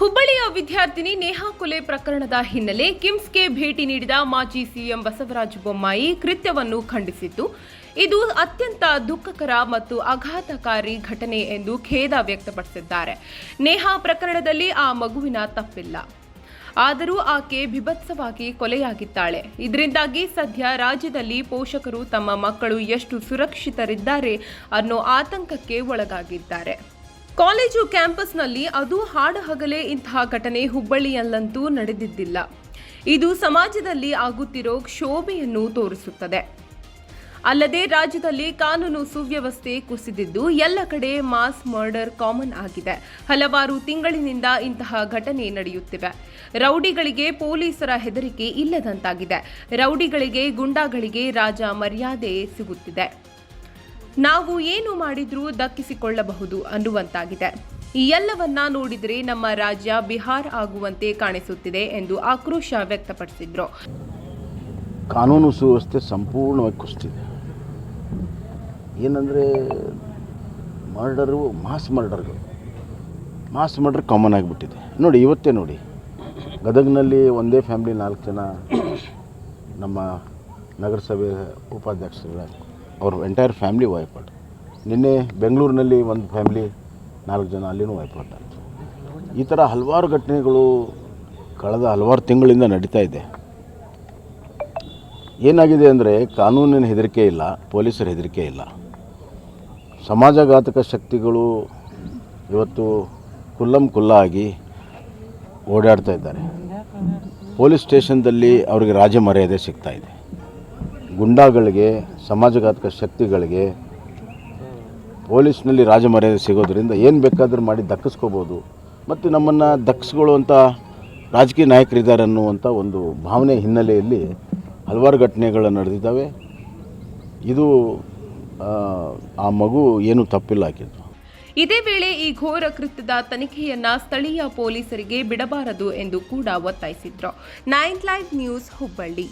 ಹುಬ್ಬಳ್ಳಿಯ ವಿದ್ಯಾರ್ಥಿನಿ ನೇಹಾ ಕೊಲೆ ಪ್ರಕರಣದ ಹಿನ್ನೆಲೆ ಕಿಮ್ಸ್ಗೆ ಭೇಟಿ ನೀಡಿದ ಮಾಜಿ ಸಿಎಂ ಬಸವರಾಜ ಬೊಮ್ಮಾಯಿ ಕೃತ್ಯವನ್ನು ಖಂಡಿಸಿತ್ತು ಇದು ಅತ್ಯಂತ ದುಃಖಕರ ಮತ್ತು ಆಘಾತಕಾರಿ ಘಟನೆ ಎಂದು ಖೇದ ವ್ಯಕ್ತಪಡಿಸಿದ್ದಾರೆ. ನೇಹಾ ಪ್ರಕರಣದಲ್ಲಿ ಆ ಮಗುವಿನ ತಪ್ಪಿಲ್ಲ. ಆದರೂ ಆಕೆ ಬಿಭತ್ಸವಾಗಿ ಕೊಲೆಯಾಗಿದ್ದಾಳೆ. ಇದರಿಂದಾಗಿ ಸದ್ಯ ರಾಜ್ಯದಲ್ಲಿ ಪೋಷಕರು ತಮ್ಮ ಮಕ್ಕಳು ಎಷ್ಟು ಸುರಕ್ಷಿತರಿದ್ದಾರೆ ಅನ್ನೋ ಆತಂಕಕ್ಕೆ ಒಳಗಾಗಿದ್ದಾರೆ. ಕಾಲೇಜು ಕ್ಯಾಂಪಸ್ನಲ್ಲಿ ಅದು ಹಾಡು ಹಗಲೇ ಇಂತಹ ಘಟನೆ ಹುಬ್ಬಳ್ಳಿಯಲ್ಲಂತೂ ನಡೆದಿದ್ದಿಲ್ಲ. ಇದು ಸಮಾಜದಲ್ಲಿ ಆಗುತ್ತಿರೋ ಕ್ಷೋಭೆಯನ್ನು ತೋರಿಸುತ್ತದೆ. ಅಲ್ಲದೆ ರಾಜ್ಯದಲ್ಲಿ ಕಾನೂನು ಸುವ್ಯವಸ್ಥೆ ಕುಸಿದಿದ್ದು ಎಲ್ಲ ಕಡೆ ಮಾಸ್ ಮರ್ಡರ್ ಕಾಮನ್ ಆಗಿದೆ. ಹಲವಾರು ತಿಂಗಳಿನಿಂದ ಇಂತಹ ಘಟನೆ ನಡೆಯುತ್ತಿವೆ. ರೌಡಿಗಳಿಗೆ ಪೊಲೀಸರ ಹೆದರಿಕೆ ಇಲ್ಲದಂತಾಗಿದೆ. ರೌಡಿಗಳಿಗೆ, ಗುಂಡಾಗಳಿಗೆ ರಾಜ ಮರ್ಯಾದೆ ಸಿಗುತ್ತಿದೆ. ನಾವು ಏನು ಮಾಡಿದ್ರೂ ದಕ್ಕಿಸಿಕೊಳ್ಳಬಹುದು ಅನ್ನುವಂತಾಗಿದೆ. ಈ ಎಲ್ಲವನ್ನ ನೋಡಿದರೆ ನಮ್ಮ ರಾಜ್ಯ ಬಿಹಾರ್ ಆಗುವಂತೆ ಕಾಣಿಸುತ್ತಿದೆ ಎಂದು ಆಕ್ರೋಶ ವ್ಯಕ್ತಪಡಿಸಿದ್ರು. ಕಾನೂನು ಸುವ್ಯವಸ್ಥೆ ಸಂಪೂರ್ಣವಾಗಿ ಕುಸಿತಿದೆ ಏನಂದರೆ ಮರ್ಡರು, ಮಾಸ್ ಮರ್ಡರ್ಗಳು. ಮಾಸ್ ಮರ್ಡರ್ ಕಾಮನ್ ಆಗಿಬಿಟ್ಟಿದೆ. ನೋಡಿ, ಇವತ್ತೇ ನೋಡಿ. ಗದಗ್ನಲ್ಲಿ ಒಂದೇ ಫ್ಯಾಮಿಲಿ ನಾಲ್ಕು ಜನ ನಮ್ಮ ನಗರಸಭೆ ಉಪಾಧ್ಯಕ್ಷರುಗಳ ಅವ್ರ ಎಂಟೈರ್ ಫ್ಯಾಮ್ಲಿ ವೈಫೌಟ್ ನಿನ್ನೆ ಬೆಂಗಳೂರಿನಲ್ಲಿ ಒಂದು ಫ್ಯಾಮ್ಲಿ ನಾಲ್ಕು ಜನ ಅಲ್ಲಿನೂ ಆಯಿತು ಈ ಥರ ಹಲವಾರು ಘಟನೆಗಳು ಕಳೆದ ಹಲವಾರು ತಿಂಗಳಿಂದ ನಡೀತಾ ಇದೆ. ಏನಾಗಿದೆ ಅಂದರೆ ಕಾನೂನಿನ ಹೆದರಿಕೆ ಇಲ್ಲ, ಪೊಲೀಸರ ಹೆದರಿಕೆ ಇಲ್ಲ. ಸಮಾಜಘಾತಕ ಶಕ್ತಿಗಳು ಇವತ್ತು ಕುಲ್ಲಂ ಕುಲ್ಲ ಆಗಿ ಓಡಾಡ್ತಾ ಇದ್ದಾರೆ. ಪೊಲೀಸ್ ಸ್ಟೇಷನ್ದಲ್ಲಿ ಅವರಿಗೆ ರಾಜ ಮರ್ಯಾದೆ ಸಿಗ್ತಾ ಇದೆ. ಗುಂಡಾಗಳಿಗೆ ಸಮಾಜಘಾತಕ ಶಕ್ತಿಗಳಿಗೆ ಪೊಲೀಸ್ನಲ್ಲಿ ರಾಜಮರ್ಯಾದೆ ಸಿಗೋದರಿಂದ ಏನು ಬೇಕಾದರೂ ಮಾಡಿ ದಕ್ಕಿಸ್ಕೋಬೋದು. ಮತ್ತು ನಮ್ಮನ್ನು ದಕ್ಕಿಸ್ಕೊಳ್ಳುವಂಥ ರಾಜಕೀಯ ನಾಯಕರಿದ್ದಾರೆ ಅನ್ನುವಂಥ ಒಂದು ಭಾವನೆ ಹಿನ್ನೆಲೆಯಲ್ಲಿ ಹಲವಾರು ಘಟನೆಗಳು ನಡೆದಿದ್ದಾವೆ. ಇದು ಆ, ಆ ಮಗು ಏನು ತಪ್ಪಿಲ್ಲ ಹಾಕಿದ್ರು ಇದೇ ವೇಳೆ ಈ ಘೋರ ಕೃತ್ಯದ ತನಿಖೆಯನ್ನ ಸ್ಥಳೀಯ ಪೊಲೀಸರಿಗೆ ಬಿಡಬಾರದು ಎಂದು ಕೂಡ ಒತ್ತಾಯಿಸಿದ್ರು. Nine live news Hubballi.